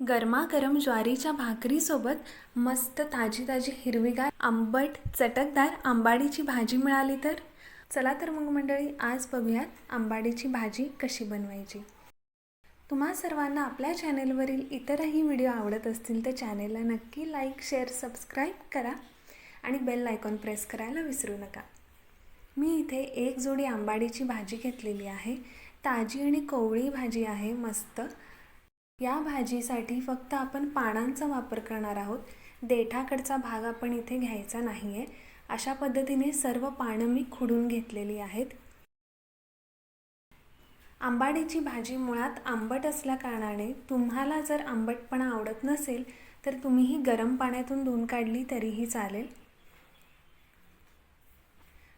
गरमागरम ज्वारीच्या भाकरीसोबत मस्त ताजी ताजी हिरवीगार आंबट चटकदार आंबाडीची भाजी मिळाली तर? चला तर मग मंडळी आज बघूयात आंबाडीची भाजी कशी बनवायची. तुम्हा सर्वांना आपल्या चॅनेलवरील इतरही व्हिडिओ आवडत असतील तर चॅनेलला नक्की लाईक शेअर सबस्क्राईब करा आणि बेल आयकॉन प्रेस करायला विसरू नका. मी इथे एक जोडी आंबाडीची भाजी घेतलेली आहे. ताजी आणि कोवळी भाजी आहे मस्त. या भाजीसाठी फक्त आपण पानांचा वापर करणार आहोत. देठाकडचा भाग आपण इथे घ्यायचा नाही आहे अशा पद्धतीने सर्व पानं मी खुडून घेतलेली आहेत. आंबाडीची भाजी मुळात आंबट असल्या कारणाने तुम्हाला जर आंबटपणा आवडत नसेल तर तुम्हीही गरम पाण्यातून धुवून काढली तरीही चालेल.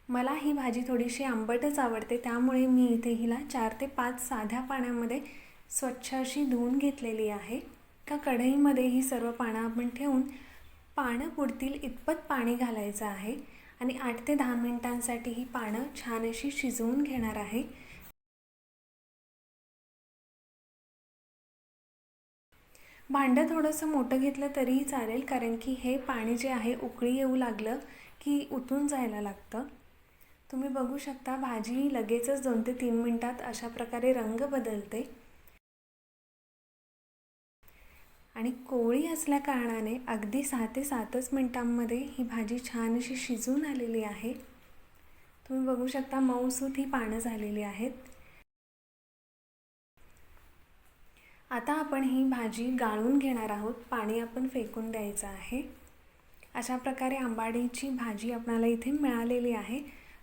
मला ही भाजी थोडीशी आंबटच आवडते त्यामुळे मी इथे हिला चार ते पाच साध्या पाण्यामध्ये स्वच्छ अशी धुवून घेतलेली आहे. का कढईमध्ये ही सर्व पानं आपण ठेवून पानं पुरतील इतपत पाणी घालायचं आहे आणि आठ ते दहा मिनिटांसाठी ही पानं छान अशी शिजवून घेणार आहे. भांडं थोडंसं मोठं घेतलं तरीही चालेल कारण की हे पाणी जे आहे उकळी येऊ लागलं की उतून जायला लागतं. तुम्ही बघू शकता भाजी लगेचच दोन ते तीन मिनटात अशा प्रकारे रंग बदलते. आणि कोळी असल्या कारणाने अगदी सहा ते सातच मिनटांमध्ये ही भाजी छान अशी शिजून आलेली आहे. तुम्ही बघू शकता मऊसूत ही पानं झालेली आहेत. आता आपण ही भाजी गाळून घेणार आहोत. पाणी आपण फेकून द्यायचं आहे. अशा प्रकारे आंबाडीची भाजी आपणाला इथे मिळालेली आहे.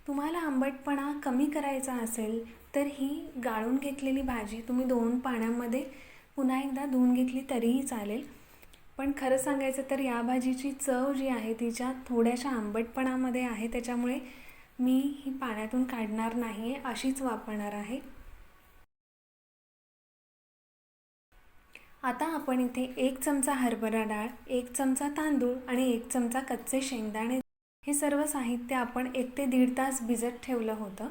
तुम्हाला आंबटपणा कमी करायचा असेल तर ही गाळून घेतलेली भाजी तुम्ही दोन पाण्यामध्ये पुन्हा एकदा धुवून घेतली तरीही चालेल. पण खरं सांगायचं तर या भाजीची चव जी आहे तिच्या थोड्याशा आंबटपणामध्ये आहे त्याच्यामुळे मी ही पाण्यातून काढणार नाही आहे अशीच वापरणार आहे. आता आपण इथे एक चमचा हरभरा डाळ एक चमचा तांदूळ आणि एक चमचा कच्चे शेंगदाणे हे सर्व साहित्य आपण एक ते दीड तास भिजत ठेवलं होतं.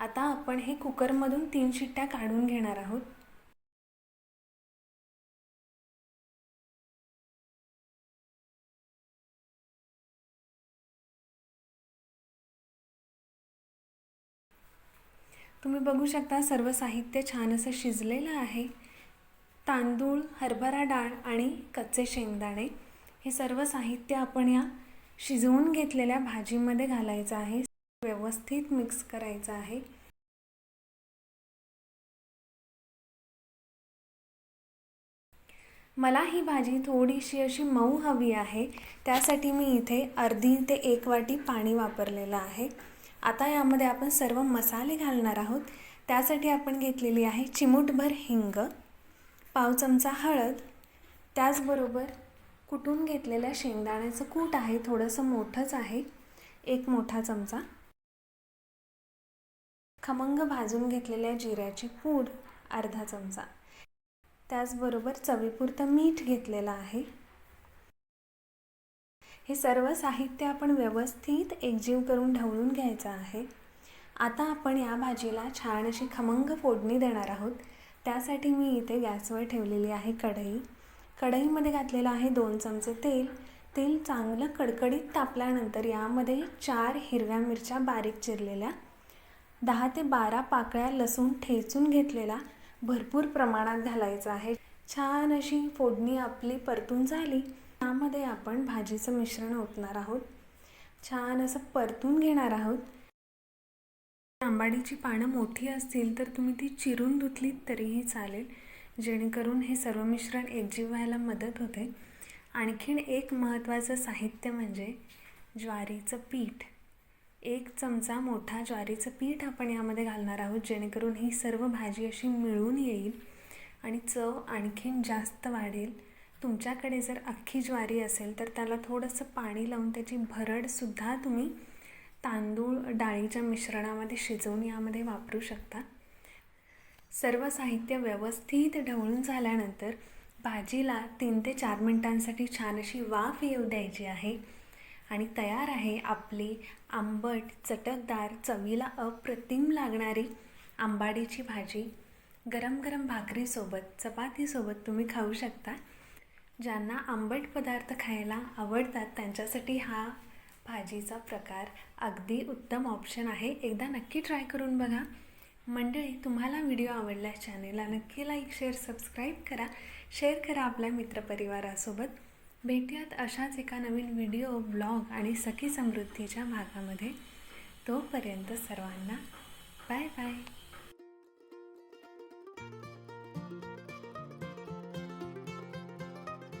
आता आपण हे कुकरमधून तीन शिट्ट्या काढून घेणार आहोत. तुम्ही बघू शकता सर्व साहित्य छान असं शिजलेलं आहे. तांदूळ हरभरा डाळ आणि कच्चे शेंगदाणे हे सर्व साहित्य आपण या शिजवून घेतलेल्या भाजीमध्ये घालायचं आहे. व्यवस्थित मिक्स करायचं आहे. मला ही भाजी थोडीशी अशी मऊ हवी आहे. त्यासाठी मी इथे अर्धी ते एक वाटी पाणी वापरलेलं आहे. आता यामध्ये आपण सर्व मसाले घालणार आहोत. त्यासाठी आपण घेतलेली आहे चिमूटभर हिंग पाव चमचा हळद त्याचबरोबर कुटून घेतलेल्या शेंगदाण्याचं कूट आहे थोडंसं मोठंच आहे एक मोठा चमचा. खमंग भाजून घेतलेल्या जिऱ्याची पूड अर्धा चमचा. त्याचबरोबर चवीपुरतं मीठ घेतलेलं आहे. हे सर्व साहित्य आपण व्यवस्थित एकजीव करून ढवळून घ्यायचं आहे. आता आपण या भाजीला छान अशी खमंग फोडणी देणार आहोत. त्यासाठी मी इथे गॅसवर ठेवलेली आहे कढई. कढईमध्ये घातलेलं आहे दोन चमचे तेल. तेल चांगलं कडकडीत तापल्यानंतर यामध्ये चार हिरव्या मिरच्या बारीक चिरलेल्या दहा ते बारा पाकळ्या लसूण ठेचून घेतलेला भरपूर प्रमाणात घालायचा आहे. छान अशी फोडणी आपली परतून झाली. त्यामध्ये आपण भाजीचं मिश्रण ओतणार आहोत. छान असं परतून घेणार आहोत. आंबाडीची पानं मोठी असतील तर तुम्ही ती चिरून धुतलीत तरीही चालेल. जेणेकरून हे सर्व मिश्रण एकजीव व्हायला मदत होते. आणखीन एक महत्त्वाचं साहित्य म्हणजे ज्वारीचं पीठ. एक चमचा मोठा ज्वारीचं पीठ आपण यामध्ये घालणार आहोत जेणेकरून ही सर्व भाजी अशी मिळून येईल आणि चव आणखीन जास्त वाढेल. तुमच्याकडे जर अख्खी ज्वारी असेल तर त्याला थोडंसं पाणी लावून त्याची भरडसुद्धा तुम्ही तांदूळ डाळीच्या मिश्रणामध्ये शिजवून यामध्ये वापरू शकता. सर्व साहित्य व्यवस्थित ढवळून झाल्यानंतर भाजीला तीन ते चार मिनटांसाठी छान अशी वाफ येऊ द्यायची आहे आणि तयार आहे आपली आंबट चटकदार चवीला अप्रतिम लागणारी आंबाडीची भाजी. गरम गरम भाकरीसोबत चपातीसोबत तुम्ही खाऊ शकता. ज्यांना आंबट पदार्थ खायला आवडतात त्यांच्यासाठी हा भाजीचा प्रकार अगदी उत्तम ऑप्शन आहे. एकदा नक्की ट्राय करून बघा. मंडळी तुम्हाला व्हिडिओ आवडल्यास चॅनेलला नक्की लाईक शेअर सबस्क्राईब करा. शेअर करा आपल्या मित्रपरिवारासोबत. भेटूयात अशाच एका नवीन व्हिडिओ ब्लॉग आणि सखी समृद्धीच्या भागामध्ये. तोपर्यंत सर्वांना बाय बाय